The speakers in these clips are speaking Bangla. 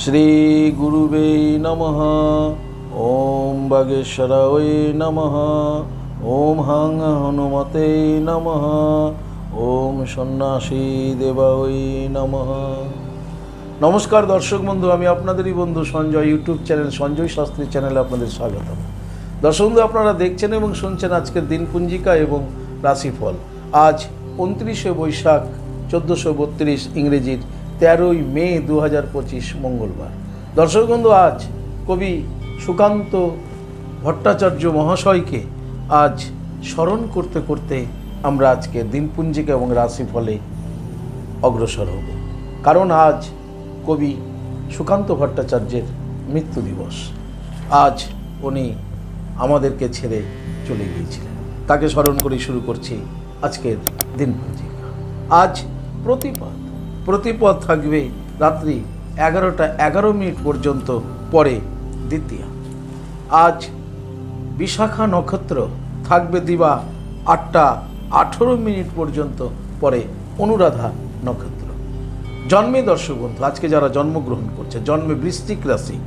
শ্রীগুরুবে নমঃ। ওম বাগেশ্বরায় নমঃ। ওম হাং হনুমতে নমঃ। ওম সন্ন্যাসী দেবায় নমঃ। নমস্কার দর্শক বন্ধু, আমি আপনাদেরই বন্ধু সঞ্জয়, ইউটিউব চ্যানেল সঞ্জয় শাস্ত্রী চ্যানেলে আপনাদের স্বাগতম। দর্শক বন্ধু, আপনারা দেখছেন এবং শুনছেন আজকের দিনপুঞ্জিকা এবং রাশিফল। আজ উনত্রিশে বৈশাখ, চোদ্দোশো বত্রিশ ইংরেজির তেরোই মে দু হাজার পঁচিশ মঙ্গলবার। দর্শক বন্ধু, আজ কবি সুকান্ত ভট্টাচার্য মহাশয়কে আজ স্মরণ করতে করতে আমরা আজকে দিনপুঞ্জিকা এবং রাশিফলে অগ্রসর হব। কারণ আজ কবি সুকান্ত ভট্টাচার্যের মৃত্যু দিবস। আজ উনি আমাদেরকে ছেড়ে চলে গিয়েছিলেন। তাকে স্মরণ করে শুরু করছি আজকের দিনপুঞ্জিকা। আজ প্রতিপদ। প্রতিপদ থাকবে রাত্রি এগারোটা এগারো মিনিট পর্যন্ত পরে দ্বিতীয়া। আজ বিশাখা নক্ষত্র থাকবে দিবা আটটা আঠেরো মিনিট পর্যন্ত পরে অনুরাধা নক্ষত্র। জন্মে দর্শক বন্ধু আজকে যারা জন্মগ্রহণ করছে, জন্মে বৃশ্চিক রাশি,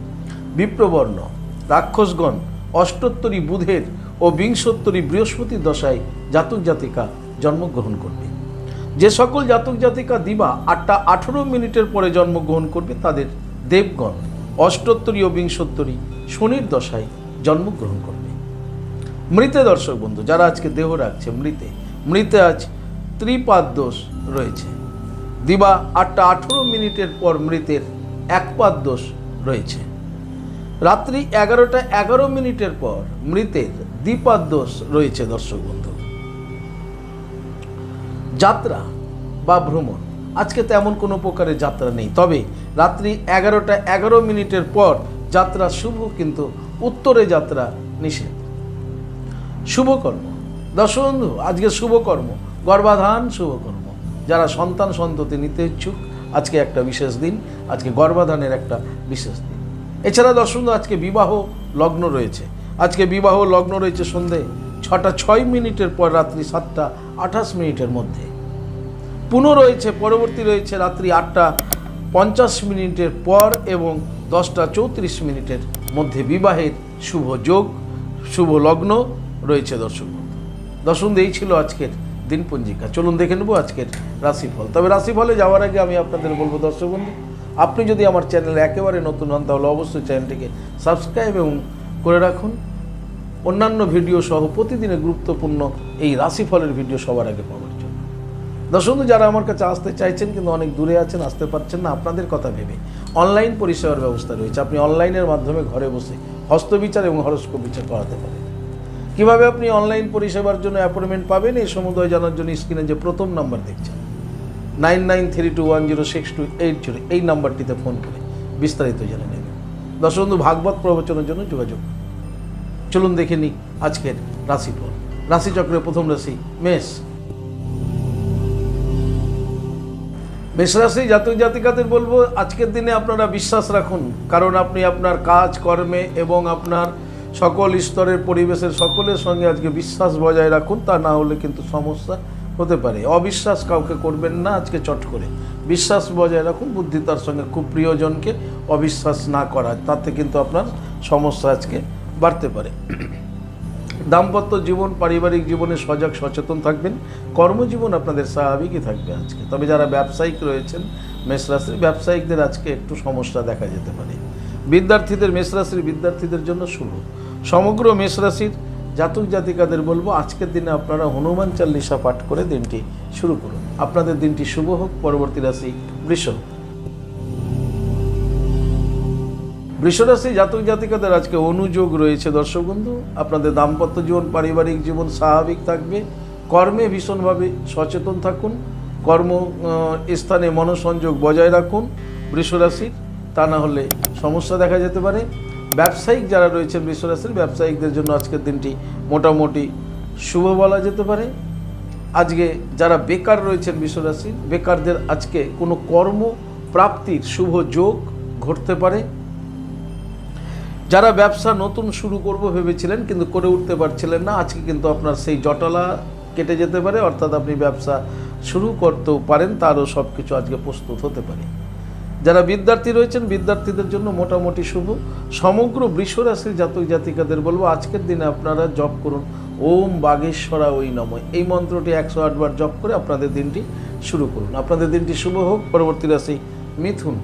বিপ্রবর্ণ, রাক্ষসগণ, অষ্টোত্তরী বুধের ও বিংশোত্তরী বৃহস্পতি দশায় জাতক জাতিকা জন্মগ্রহণ করবে। যে সকল জাতক জাতিকা দিবা আটটা আঠেরো মিনিটের পরে জন্মগ্রহণ করবে তাদের দেবগণ। অষ্টোত্তরী ও বিংশোত্তরী শনির দশায় জন্মগ্রহণ করবে। মৃতে দর্শক বন্ধু, যারা আজকে দেহ রাখছে মৃতে মৃতে আজ ত্রিপাদ দোষ রয়েছে। দিবা আটটা আঠেরো মিনিটের পর মৃতের একপাদ দোষ রয়েছে। রাত্রি এগারোটা এগারো মিনিটের পর মৃতের দ্বিপাদ দোষ রয়েছে দর্শক বন্ধু। যাত্রা বা ভ্রমণ। আজকে তেমন কোনো প্রকারের যাত্রা নেই। তবে রাত্রি এগারোটা এগারো মিনিটের পর যাত্রা শুভ কিন্তু উত্তরে যাত্রা নিষেধ। শুভকর্ম। দর্শক বন্ধু, আজকে শুভকর্ম, গর্ভাধান শুভকর্ম। যারা সন্তান সন্ততি নিতে ইচ্ছুক, আজকে একটা বিশেষ দিন, আজকে গর্ভাধানের একটা বিশেষ দিন। এছাড়া দর্শক আজকে বিবাহ লগ্ন রয়েছে। আজকে বিবাহ লগ্ন রয়েছে সন্ধে ছটা ছয় মিনিটের পর রাত্রি সাতটা আঠাশ মিনিটের মধ্যে। পুনঃ রয়েছে পরবর্তী রয়েছে রাত্রি আটটা পঞ্চাশ মিনিটের পর এবং দশটা চৌত্রিশ মিনিটের মধ্যে বিবাহের শুভ যোগ শুভ লগ্ন রয়েছে দর্শক বন্ধু, এই ছিল আজকের দিনপঞ্জিকা। চলুন দেখে নেব আজকের রাশিফল। তবে রাশিফলে যাওয়ার আগে আমি আপনাদের বলব দর্শক বন্ধু আপনি যদি আমার চ্যানেলে একেবারে নতুন হন তাহলে অবশ্যই চ্যানেলটিকে সাবস্ক্রাইব এবং করে রাখুন। অন্যান্য ভিডিও সহ প্রতিদিনের গুরুত্বপূর্ণ এই রাশিফলের ভিডিও সবার আগে পাওয়ার জন্য যারা আমার কাছে আসতে চাইছেন কিন্তু অনেক দূরে আছেন, আসতে পারছেন না, আপনাদের কথা ভেবে অনলাইন পরিষেবার ব্যবস্থা রয়েছে। আপনি অনলাইনের মাধ্যমে ঘরে বসে হস্তবিচার এবং হরস্কোপ বিচার করাতে পারেন। কীভাবে আপনি অনলাইন পরিষেবার জন্য অ্যাপয়েন্টমেন্ট পাবেন, এই সমুদয় জানার জন্য স্ক্রিনে যে প্রথম নাম্বার দেখছেন। Nine nine three two one zero six two eight zero এই নাম্বারটিতে ফোন করে বিস্তারিত জেনে নেবেন। দর্শক, বন্ধু, ভাগবত প্রবচনের জন্য যোগাযোগ চলুন দেখে নিই আজকের রাশিফল। রাশিচক্রের প্রথম রাশি, মেষ। মেষ রাশি জাতক জাতিকাদের বলব, আজকের দিনে আপনারা বিশ্বাস রাখুন, কারণ আপনি আপনার কাজ, কর্মে এবং আপনার সকল স্তরের পরিবেশের সকলের সঙ্গে আজকে বিশ্বাস বজায় রাখুন, তা না হলে কিন্তু সমস্যা হতে পারে। অবিশ্বাস কাউকে করবেন না আজকে চট করে। বিশ্বাস বজায় রাখুন, বুদ্ধি তার সঙ্গে খুব প্রিয়জনকে অবিশ্বাস না করা তাতে কিন্তু আপনার সমস্যা আজকে বাড়তে পারে। দাম্পত্য জীবন, পারিবারিক জীবনে সজাগ, সচেতন থাকবেন। কর্মজীবন আপনাদের স্বাভাবিকই থাকবে আজকে। তবে যারা ব্যবসায়িক রয়েছেন, মেষরাশির ব্যবসায়িকদের আজকে একটু সমস্যা দেখা যেতে পারে। বিদ্যার্থীদের, মেষরাশির বিদ্যার্থীদের জন্য শুভ। সমগ্র মেষরাশির জাতক জাতিকাদের বলব, আজকের দিনে আপনারা হনুমান চাল্লিশা পাঠ করে দিনটি শুরু করুন। আপনাদের দিনটি শুভ হোক, পরবর্তী রাশি বৃষ বৃষরাশি জাতক জাতিকাদের আজকে অনুযোগ রয়েছে দর্শক বন্ধু আপনাদের দাম্পত্য জীবন, পারিবারিক জীবন স্বাভাবিক থাকবে। কর্মে ভীষণভাবে সচেতন থাকুন। কর্ম স্থানে মনসংযোগ বজায় রাখুন বৃষরাশির। তা না হলে সমস্যা দেখা যেতে পারে। ব্যবসায়িক যারা রয়েছেন বৃষরাশির, ব্যবসায়িকদের জন্য আজকের দিনটি মোটামুটি শুভ বলা যেতে পারে। আজকে যারা বেকার রয়েছেন বিশ্বরাশির বেকারদের আজকে কোনো কর্ম প্রাপ্তির শুভ যোগ ঘটতে পারে। যারা ব্যবসা নতুন শুরু করব ভেবেছিলেন, কিন্তু করে উঠতে পারছিলেন না, আজকে কিন্তু আপনার সেই জটলা কেটে যেতে পারে, অর্থাৎ আপনি ব্যবসা শুরু করতেও পারেন, তারও সব কিছু আজকে প্রস্তুত হতে পারে। যারা বিদ্যার্থী রয়েছেন, বিদ্যার্থীদের জন্য মোটামুটি শুভ। সমগ্র বৃষরাশির জাতক জাতিকাদের বলব, আজকের দিনে আপনারা জপ করুন, ওম বাগেশ্বরা ওই নময় এই মন্ত্রটি একশো আটবার জপ করে আপনাদের দিনটি শুরু করুন। আপনাদের দিনটি শুভ হোক, পরবর্তী রাশি মিথুন।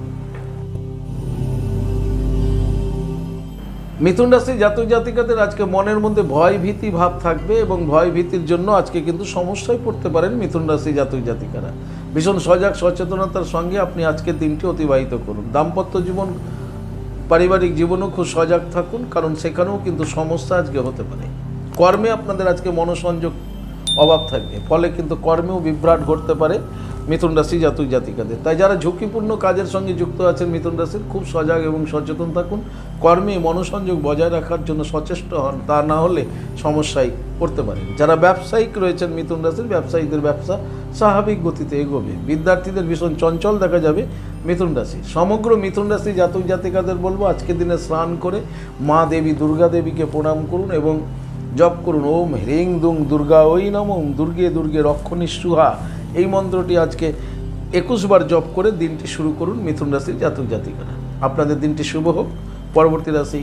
মিথুন রাশি জাতক জাতিকাদের আজকে মনের মধ্যে ভয় ভীতি ভাব থাকবে এবং ভয় ভীতির জন্য আজকে কিন্তু সমস্যায় পড়তে পারেন মিথুন রাশি জাতক জাতিকারা। ভীষণ সজাগ, সচেতনতার সঙ্গে আপনি আজকে দিনটি অতিবাহিত করুন। দাম্পত্য জীবন, পারিবারিক জীবনও খুব সজাগ থাকুন, কারণ সেখানেও কিন্তু সমস্যা আজকে হতে পারে। কর্মে আপনাদের আজকে মনোসংযোগ অভাব থাকবে। ফলে কিন্তু কর্মেও বিভ্রাট ঘটতে পারে মিথুন রাশি জাতক জাতিকাদের। তাই যারা ঝুঁকিপূর্ণ কাজের সঙ্গে যুক্ত আছেন মিথুন রাশির, খুব সজাগ এবং সচেতন থাকুন। কর্মে মনোসংযোগ বজায় রাখার জন্য সচেষ্ট হন, তা না হলে সমস্যায় পড়তে পারেন। যারা ব্যবসায়িক রয়েছেন মিথুন রাশির, ব্যবসায়ীদের ব্যবসা স্বাভাবিক গতিতে এগোবে। বিদ্যার্থীদের ভীষণ চঞ্চল দেখা যাবে মিথুন রাশি সমগ্র মিথুন রাশি জাতক জাতিকাদের বলব, আজকের দিনে স্নান করে মা দেবী, দুর্গা দেবীকে প্রণাম করুন এবং জপ করুন, ওম হ্রিং দুং দুর্গা, ওই নমঃ, দুর্গে দুর্গে রক্ষণী সুহা এই মন্ত্রটি আজকে একুশ বার জপ করে দিনটি শুরু করুন মিথুন রাশির জাতক জাতিকারা। আপনাদের দিনটি শুভ হোক, পরবর্তী রাশি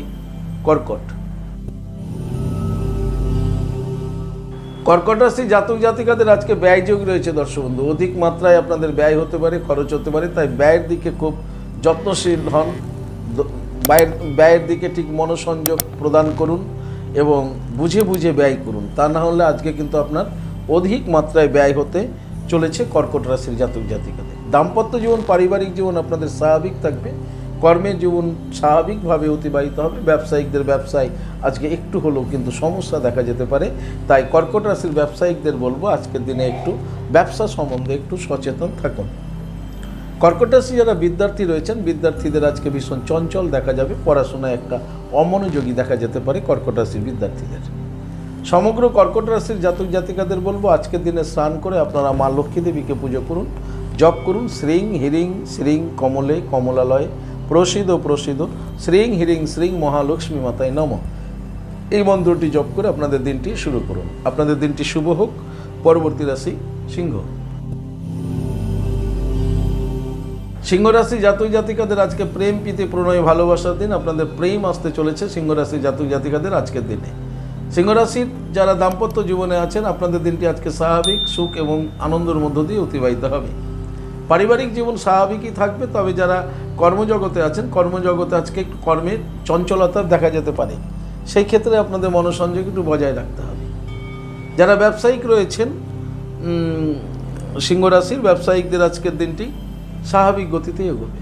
কর্কট। কর্কট রাশি জাতক জাতিকাদের আজকে ব্যয়যোগ রয়েছে দর্শক বন্ধু। অধিক মাত্রায় আপনাদের ব্যয় হতে পারে, খরচ হতে পারে, তাই ব্যয়ের দিকে খুব যত্নশীল হন। ব্যয়ের ব্যয়ের দিকে ঠিক মনোসংযোগ প্রদান করুন। এবং বুঝে বুঝে ব্যয় করুন। তা না হলে আজকে কিন্তু আপনার অধিক মাত্রায় ব্যয় হতে চলেছে কর্কট রাশির জাতক জাতিকাদের। দাম্পত্য জীবন, পারিবারিক জীবন আপনাদের স্বাভাবিক থাকবে। কর্মের জীবন স্বাভাবিকভাবে অতিবাহিত হবে। ব্যবসায়িকদের ব্যবসায় আজকে একটু হলেও কিন্তু সমস্যা দেখা যেতে পারে। তাই কর্কট রাশির ব্যবসায়িকদের বলব, আজকের দিনে একটু ব্যবসা সম্বন্ধে একটু সচেতন থাকুন। কর্কট রাশি যারা বিদ্যার্থী রয়েছেন, বিদ্যার্থীদের আজকে ভীষণ চঞ্চল দেখা যাবে। পড়াশোনায় একটা অমনোযোগী দেখা যেতে পারে কর্কট রাশির বিদ্যার্থীদের। সমগ্র কর্কট রাশির জাতক জাতিকাদের বলব, আজকের দিনে স্নান করে আপনারা মা লক্ষ্মী দেবীকে পুজো করুন, জপ করুন, শ্রীং হিরিং শ্রীং কমলে কমলালয়, প্রসিদ্ধ প্রসিদ্ধ, শ্রীং হিরিং শ্রীং মহালক্ষ্মী মাতায় নম। এই মন্ত্রটি জপ করে আপনাদের দিনটি শুরু করুন। আপনাদের দিনটি শুভ হোক। পরবর্তী রাশি সিংহ। সিংহ রাশি জাতক জাতিকাদের আজকে প্রেম প্রীতি প্রণয় ভালোবাসার দিন। আপনাদের প্রেম আসতে চলেছে সিংহ রাশি জাতক জাতিকাদের আজকের দিনে। সিংহ রাশির যারা দাম্পত্য জীবনে আছেন আপনাদের দিনটি আজকে স্বাভাবিক সুখ এবং আনন্দের মধ্য দিয়ে অতিবাহিত হবে। পারিবারিক জীবন স্বাভাবিকই থাকবে তবে যারা কর্মজগতে আছেন কর্মজগতে আজকে একটু কর্মের চঞ্চলতা দেখা যেতে পারে। সেই ক্ষেত্রে আপনাদের মনোসংযোগ একটু বজায় রাখতে হবে। যারা ব্যবসায়িক রয়েছেন উম, সিংহ রাশির ব্যবসায়িকদের আজকের দিনটি স্বাভাবিক গতিতে এগোবে।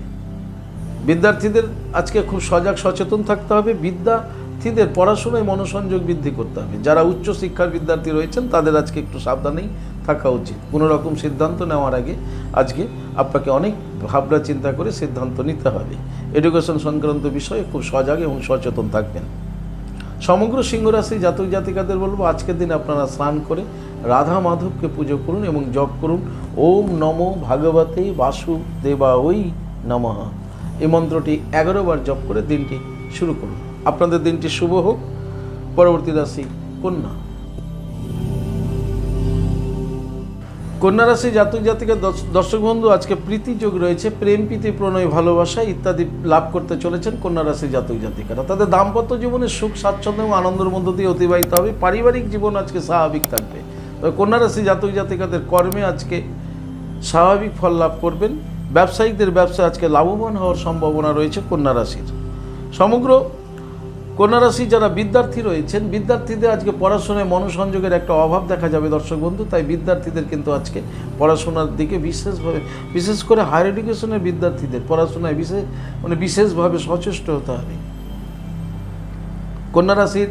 বিদ্যার্থীদের আজকে খুব সজাগ সচেতন থাকতে হবে। বিদ্যার্থীদের পড়াশোনায় মনোসংযোগ বৃদ্ধি করতে হবে। যারা উচ্চ শিক্ষার বিদ্যার্থী রয়েছেন, তাদের আজকে একটু সাবধানেই থাকা উচিত। কোনো রকম সিদ্ধান্ত নেওয়ার আগে আজকে আপনাকে অনেক ভাবনা চিন্তা করে সিদ্ধান্ত নিতে হবে। এডুকেশন সংক্রান্ত বিষয়ে খুব সজাগ এবং সচেতন থাকবেন। সমগ্র সিংহরাশি জাতক জাতিকাদের বলব, আজকের দিন আপনারা স্নান করে রাধা মাধবকে পুজো করুন এবং জপ করুন। ওম নম ভাগবতে বাসুদেবা ওই নমঃ। এই মন্ত্রটি এগারো বার জপ করে দিনটি শুরু করুন। আপনাদের দিনটি শুভ হোক। পরবর্তী রাশি কন্যা। কন্যা রাশি জাতক জাতিকা দর্শক বন্ধু, আজকে প্রীতি যোগ রয়েছে, প্রেম, প্রীতি, প্রণয়, ভালোবাসা ইত্যাদি লাভ করতে চলেছেন কন্যা রাশি জাতক জাতিকারা। তাদের দাম্পত্য জীবনে সুখ, স্বাচ্ছন্দ্য এবং আনন্দের মধ্য দিয়ে অতিবাহিত হবে। পারিবারিক জীবন আজকে স্বাভাবিক থাকবে। তবে কন্যা রাশি জাতক জাতিকাদের কর্মে আজকে স্বাভাবিক ফল লাভ করবেন। ব্যবসায়িকদের ব্যবসা আজকে লাভবান হওয়ার সম্ভাবনা রয়েছে কন্যা রাশির সমগ্র কন্যা রাশি যারা বিদ্যার্থী রয়েছেন, বিদ্যার্থীদের আজকে পড়াশোনায় মনোসংযোগের একটা অভাব দেখা যাবে, দর্শক বন্ধু। তাই বিদ্যার্থীদের কিন্তু আজকে পড়াশোনার দিকে বিশেষভাবে, বিশেষ করে হায়ার এডুকেশনের বিদ্যার্থীদের পড়াশোনায় বিশেষ মানে বিশেষভাবে সচেষ্ট হতে হবে। কন্যা রাশির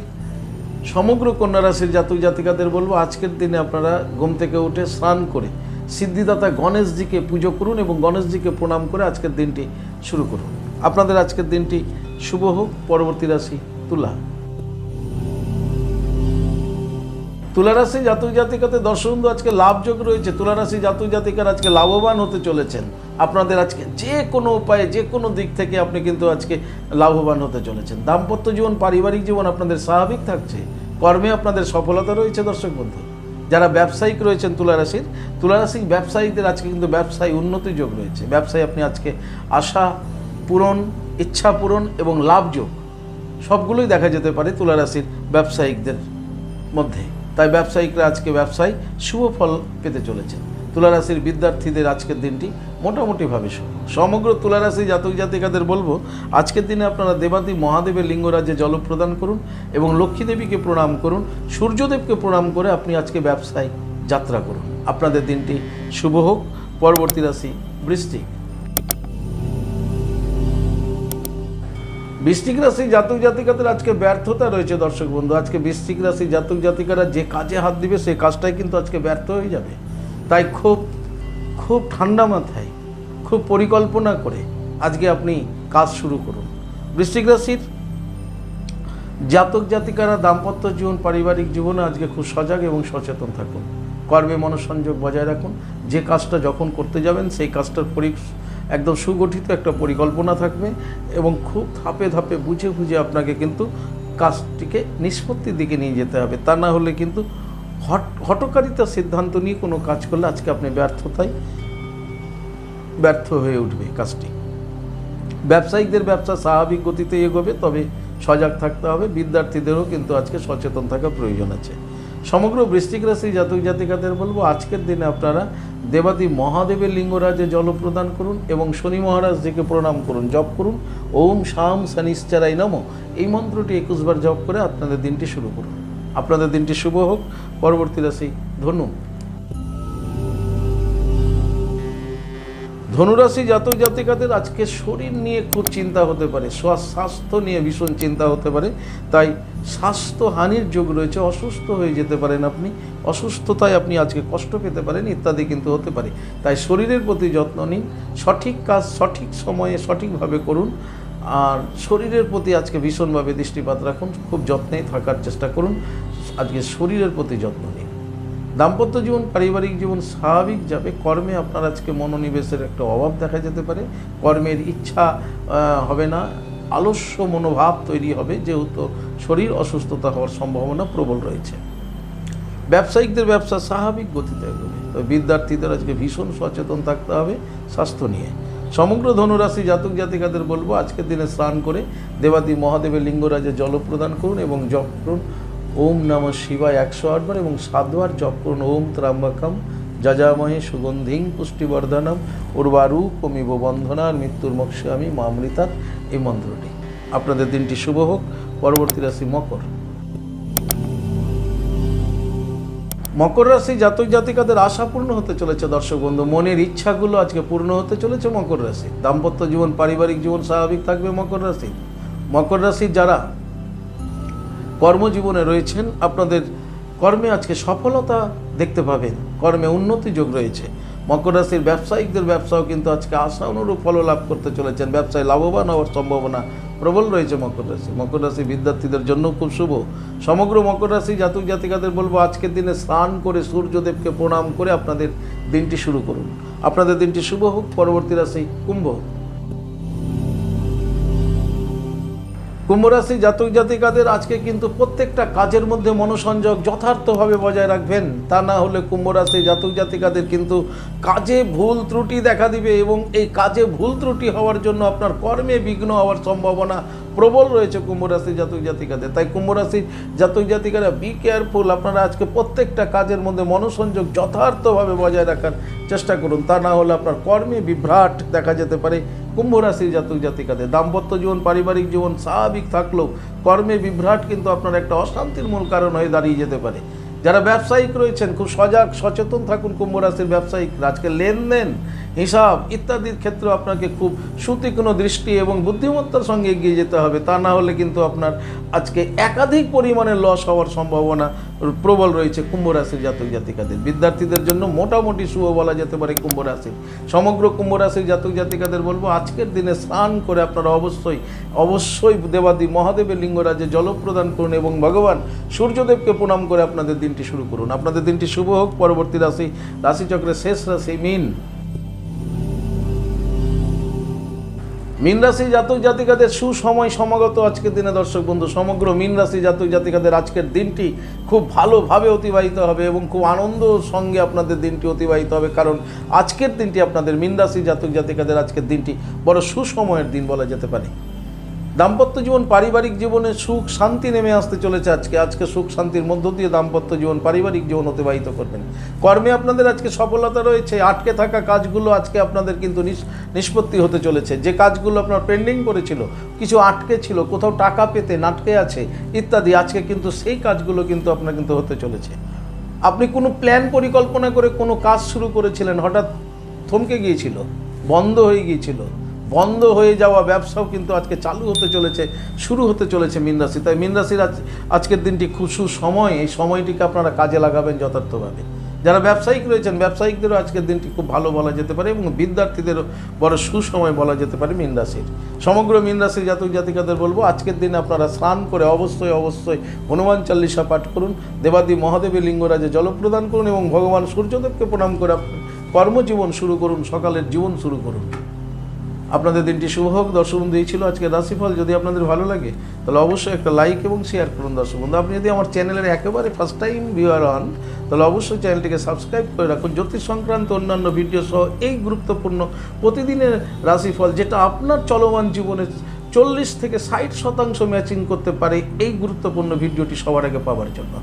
সমগ্র কন্যা রাশির জাতক জাতিকাদের বলব, আজকের দিনে আপনারা ঘুম থেকে উঠে স্নান করে সিদ্ধিদাতা গণেশজিকে পুজো করুন এবং গণেশজিকে প্রণাম করে আজকের দিনটি শুরু করুন। আপনাদের আজকের দিনটি শুভ হোক, পরবর্তী রাশি তুলা। রাশি জাতক জাতিকাতে দর্শকবন্ধু আজকে লাভযোগ রয়েছে তুলা রাশি জাতক জাতিকার আজকে লাভবান হতে চলেছেন। আপনাদের আজকে যে কোনো উপায়ে, যে কোনো দিক থেকে আপনি কিন্তু আজকে লাভবান হতে চলেছেন। দাম্পত্য জীবন, পারিবারিক জীবন আপনাদের স্বাভাবিক থাকছে। কর্মে আপনাদের সফলতা রয়েছে দর্শক বন্ধু। যারা ব্যবসায়িক রয়েছেন তুলারাশির তুলারাশির ব্যবসায়ীদের আজকে কিন্তু ব্যবসায় উন্নতি যোগ রয়েছে। ব্যবসায় আপনি আজকে আশা পূরণ, ইচ্ছা পূরণ এবং লাভ যোগ সবগুলোই দেখা যেতে পারে তুলারাশির ব্যবসায়িকদের মধ্যে। তাই ব্যবসায়িকরা আজকে ব্যবসায় শুভ ফল পেতে চলেছে তুলারাশির বিদ্যার্থীদের আজকের দিনটি মোটামুটিভাবে সমগ্র তুলারাশি জাতক জাতিকাদের বলব, আজকের দিনে আপনারা দেবাদি মহাদেবের লিঙ্গরাজ্যে জল প্রদান করুন এবং লক্ষ্মী দেবীকে প্রণাম করুন, সূর্যদেবকে প্রণাম করে আপনি আজকে ব্যবসায় যাত্রা করুন। আপনাদের দিনটি শুভ হোক। পরবর্তী রাশি বৃষ্টিক রাশি জাতক জাতিকাদের আজকে ব্যর্থতা রয়েছে, দর্শক বন্ধু। আজকে বৃশ্চিক রাশি জাতক জাতিকারা যে কাজে হাত দিবে সেই কাজটাই কিন্তু আজকে ব্যর্থ হয়ে যাবে। তাই খুব খুব ঠান্ডা মাথায়, খুব পরিকল্পনা করে আজকে আপনি কাজ শুরু করুন। বৃষ্টিক রাশির জাতক জাতিকারা দাম্পত্য জীবন, পারিবারিক জীবনে আজকে খুব সজাগ এবং সচেতন থাকুন। কর্মে মনসংযোগ বজায় রাখুন। যে কাজটা যখন করতে যাবেন, সেই কাজটার পরি একদম সুগঠিত একটা পরিকল্পনা থাকবে এবং খুব ধাপে ধাপে বুঝে বুঝে আপনাকে কিন্তু কাজটিকে নিষ্পত্তির দিকে নিয়ে যেতে হবে। তা না হলে কিন্তু হট হটকারিতার সিদ্ধান্ত নিয়ে কোনো কাজ করলে আজকে আপনি ব্যর্থতায় ব্যর্থ হয়ে উঠবে কাজটি। ব্যবসায়িকদের ব্যবসা স্বাভাবিক গতিতে এগোবে, তবে সজাগ থাকতে হবে। বিদ্যার্থীদেরও কিন্তু আজকে সচেতন থাকা প্রয়োজন আছে। সমগ্র বৃষ্টিক রাশি জাতক জাতিকাদের বলব, আজকের দিনে আপনারা দেবাদি মহাদেবের লিঙ্গরাজে জল প্রদান করুন এবং শনি মহারাজজিকে প্রণাম করুন, জপ করুন। ওম শাম শনিশ্চারাই নম। এই মন্ত্রটি একুশবার জপ করে আপনাদের দিনটি শুরু করুন। আপনাদের দিনটি শুভ হোক। পরবর্তী রাশি ধনু। ধনুরাশি জাতক জাতিকাদের আজকে শরীর নিয়ে খুব চিন্তা হতে পারে স্বা- স্বাস্থ্য নিয়ে ভীষণ চিন্তা হতে পারে, তাই স্বাস্থ্য হানির যোগ রয়েছে, অসুস্থ হয়ে যেতে পারেন আপনি, অসুস্থতায় আপনি আজকে কষ্ট পেতে পারেন, ইত্যাদি কিন্তু হতে পারে। তাই শরীরের প্রতি যত্ন নিন, সঠিক কাজ সঠিক সময়ে সঠিকভাবে করুন, আর শরীরের প্রতি আজকে ভীষণভাবে দৃষ্টিপাত রাখুন, খুব যত্নে থাকার চেষ্টা করুন, আজকে শরীরের প্রতি যত্ন নিন। দাম্পত্য জীবন, পারিবারিক জীবন স্বাভাবিক যাবে। কর্মে আপনার আজকে মনোনিবেশের একটা অভাব দেখা যেতে পারে। কর্মের ইচ্ছা হবে না। আলস্য মনোভাব তৈরি হবে, যেহেতু শরীর অসুস্থতা হওয়ার সম্ভাবনা প্রবল রয়েছে। ব্যবসায়িকদের ব্যবসা স্বাভাবিক গতিতে এগোবে। তবে বিদ্যার্থীদের আজকে ভীষণ সচেতন থাকতে হবে স্বাস্থ্য নিয়ে। সমগ্র ধনুরাশি জাতক জাতিকাদের বলব, আজকের দিনে স্নান করে দেবাদি মহাদেবের লিঙ্গরাজে জল প্রদান করুন এবং জপ করুন ওম নম শিবায় একশো আটবার এবং সাতবার জপ করুন। ওম ত্রাম্বকম যজামহে সুগন্ধিং পুষ্টিবর্ধনম উর্বারু কমিব বন্ধনার মৃত্যুর মক্ষামি মামৃতার এই মন্ত্রটি। আপনাদের দিনটি শুভ হোক। পরবর্তী রাশি মকর। মকর রাশি জাতক জাতিকাদের আশা পূর্ণ হতে চলেছে দর্শক বন্ধু। মনের ইচ্ছাগুলো আজকে পূর্ণ হতে চলেছে মকর রাশি দাম্পত্য জীবন, পারিবারিক জীবন স্বাভাবিক থাকবে মকর রাশি মকর রাশির যারা কর্মজীবনে রয়েছেন, আপনাদের কর্মে আজকে সফলতা দেখতে পাবেন। কর্মে উন্নতি যোগ রয়েছে। মকর রাশির ব্যবসায়িকদের ব্যবসাও কিন্তু আজকে আশা অনুরূপ ফল লাভ করতে চলেছেন। ব্যবসায় লাভবান হওয়ার সম্ভাবনা প্রবল রয়েছে মকর রাশি। মকর রাশি বিদ্যার্থীদের জন্য খুব শুভ। সমগ্র মকর রাশি জাতক জাতিকাদের বলব, আজকের দিনে স্নান করে সূর্যদেবকে প্রণাম করে আপনাদের দিনটি শুরু করুন। আপনাদের দিনটি শুভ হোক, পরবর্তী রাশি কুম্ভ কুম্ভ রাশি জাতক জাতিকাদের আজকে কিন্তু প্রত্যেকটা কাজের মধ্যে মনোসংযোগ যথার্থভাবে বজায় রাখবেন। তা না হলে কুম্ভরাশি জাতক জাতিকাদের কিন্তু কাজে ভুল ত্রুটি দেখা দিবে এবং এই কাজে ভুল ত্রুটি হওয়ার জন্য আপনার কর্মে বিঘ্ন হওয়ার সম্ভাবনা প্রবল রয়েছে কুম্ভ রাশি জাতক জাতিকাদের। তাই কুম্ভ রাশি জাতক জাতিকারা বি কেয়ারফুল আপনারা আজকে প্রত্যেকটা কাজের মধ্যে মনোসংযোগ যথার্থভাবে বজায় রাখার চেষ্টা করুন। তা না হলে আপনার কর্মে বিভ্রাট দেখা যেতে পারে কুম্ভ রাশির জাতক জাতিকাদের। দাম্পত্য জীবন, পারিবারিক জীবন স্বাভাবিক থাকলেও কর্মে বিভ্রাট কিন্তু আপনার একটা অশান্তির মূল কারণ হয়ে দাঁড়িয়ে যেতে পারে। যারা ব্যবসায়িক রয়েছেন, খুব সজাগ, সচেতন থাকুন কুম্ভ রাশির ব্যবসায়িক আজকে লেনদেন হিসাব ইত্যাদির ক্ষেত্রে আপনাকে খুব সুতীক্ষ্ণ দৃষ্টি এবং বুদ্ধিমত্তার সঙ্গে এগিয়ে যেতে হবে। তা না হলে কিন্তু আপনার আজকে একাধিক পরিমাণে লস হওয়ার সম্ভাবনা প্রবল রয়েছে কুম্ভ রাশির জাতক জাতিকাদের। বিদ্যার্থীদের জন্য মোটামুটি শুভ বলা যেতে পারে কুম্ভ রাশির সমগ্র কুম্ভ রাশির জাতক জাতিকাদের বলব, আজকের দিনে স্নান করে আপনারা অবশ্যই অবশ্যই দেবাদি মহাদেবের লিঙ্গরাজে জল প্রদান করুন এবং ভগবান সূর্যদেবকে প্রণাম করে আপনাদের দিনটি শুরু করুন। আপনাদের দিনটি শুভ হোক। পরবর্তী রাশি, রাশিচক্রের শেষ রাশি মিন। মীন রাশি জাতক জাতিকাদের সুসময় সমাগত আজকের দিনে দর্শক বন্ধু, সমগ্র মিনরাশি জাতক জাতিকাদের আজকের দিনটি খুব ভালোভাবে অতিবাহিত হবে এবং খুব আনন্দ সঙ্গে আপনাদের দিনটি অতিবাহিত হবে। কারণ আজকের দিনটি আপনাদের মিনরাশি জাতক জাতিকাদের আজকের দিনটি বড় সুসময়ের দিন বলা যেতে পারে। দাম্পত্য জীবন, পারিবারিক জীবনে সুখ, শান্তি নেমে আসতে চলেছে আজকে। আজকে সুখ, শান্তির মধ্য দিয়ে দাম্পত্য জীবন, পারিবারিক জীবন অতিবাহিত করবেন। কর্মে আপনাদের আজকে সফলতা রয়েছে, আটকে থাকা কাজগুলো আজকে আপনাদের কিন্তু নিষ্পত্তি হতে চলেছে। যে কাজগুলো আপনার পেন্ডিং করেছিল কিছু আটকে ছিল, কোথাও টাকা পেতে, নাটকে আছে, ইত্যাদি, আজকে কিন্তু সেই কাজগুলো কিন্তু আপনার কিন্তু হতে চলেছে। আপনি কোনো প্ল্যান পরিকল্পনা করে কোনো কাজ শুরু করেছিলেন, হঠাৎ থমকে গিয়েছিল, বন্ধ হয়ে গিয়েছিল বন্ধ হয়ে যাওয়া ব্যবসাও কিন্তু আজকে চালু হতে চলেছে, শুরু হতে চলেছে মীন রাশি তাই মীন রাশির আজ, আজকের দিনটি খুব সুসময়, এই সময়টিকে আপনারা কাজে লাগাবেন যথার্থভাবে। যারা ব্যবসায়িক রয়েছেন, ব্যবসায়িকদেরও আজকের দিনটি খুব ভালো বলা যেতে পারে এবং বিদ্যার্থীদেরও বড় সুসময় বলা যেতে পারে মীন রাশির সমগ্র মীন রাশির জাতক জাতিকাদের বলব, আজকের দিনে আপনারা স্নান করে অবশ্যই অবশ্যই হনুমান চাল্লিশা পাঠ করুন, দেবাদি মহাদেবের লিঙ্গরাজে জল প্রদান করুন এবং ভগবান সূর্যদেবকে প্রণাম করে কর্মজীবন শুরু করুন, সকালের জীবন শুরু করুন। আপনাদের দিনটি শুভ হোক। দর্শক বন্ধু এই ছিল আজকে রাশিফল। যদি আপনাদের ভালো লাগে, তাহলে অবশ্যই একটা লাইক এবং শেয়ার করুন দর্শক বন্ধু আপনি যদি আমার চ্যানেলের একেবারে ফার্স্ট টাইম ভিউয়ার হন, তাহলে অবশ্যই চ্যানেলটিকে সাবস্ক্রাইব করে রাখুন। জ্যোতিষ সংক্রান্ত অন্যান্য ভিডিও সহ এই গুরুত্বপূর্ণ প্রতিদিনের রাশিফল, যেটা আপনার চলমান জীবনে চল্লিশ থেকে ষাট শতাংশ ম্যাচিং করতে পারে, এই গুরুত্বপূর্ণ ভিডিওটি সবার আগে পাওয়ার জন্য।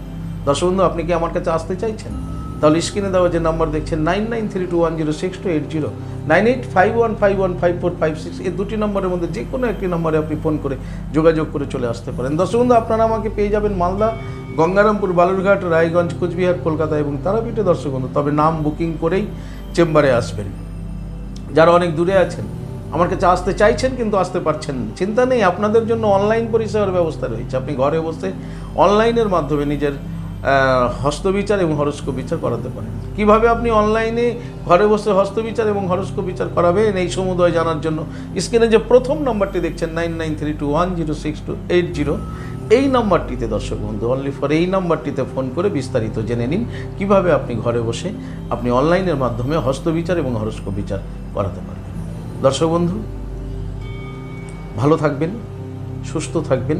দর্শক বন্ধু আপনি কি আমার কাছে আসতে চাইছেন? তাহলে স্ক্রিনে দেওয়া যে নাম্বার দেখছেন nine nine three two one zero six two eight zero nine eight five one five one five four five six এই দুটি নম্বরের মধ্যে যে কোনো একটি নম্বরে আপনি ফোন করে যোগাযোগ করে চলে আসতে পারেন। দর্শক বন্ধু, আপনারা আমাকে পেয়ে যাবেন মালদা, গঙ্গারামপুর, বালুরঘাট, রায়গঞ্জ, কোচবিহার, কলকাতা এবং তারাপীঠে। দর্শক বন্ধু, তবে নাম বুকিং করেই চেম্বারে আসবেন। যারা অনেক দূরে আছেন, আমার কাছে আসতে চাইছেন কিন্তু আসতে পারছেন চিন্তা নেই, আপনাদের জন্য অনলাইন পরিষেবার ব্যবস্থা রয়েছে। আপনি ঘরে বসে অনলাইনের মাধ্যমে নিজের হস্তবিচার এবং হরস্কোপ বিচার করাতে পারেন কীভাবে আপনি অনলাইনে ঘরে বসে হস্তবিচার এবং হরস্কোপ বিচার করাবেন, এই সমুদয় জানার জন্য স্ক্রিনে যে প্রথম নম্বরটি দেখছেন nine nine three two one zero six two eight zero এই নাম্বারটিতে দর্শক বন্ধু অনলি ফর এই নাম্বারটিতে ফোন করে বিস্তারিত জেনে নিন, কীভাবে আপনি ঘরে বসে আপনি অনলাইনের মাধ্যমে হস্তবিচার এবং হরস্কোপ বিচার করাতে পারবেন। দর্শক বন্ধু, ভালো থাকবেন, সুস্থ থাকবেন।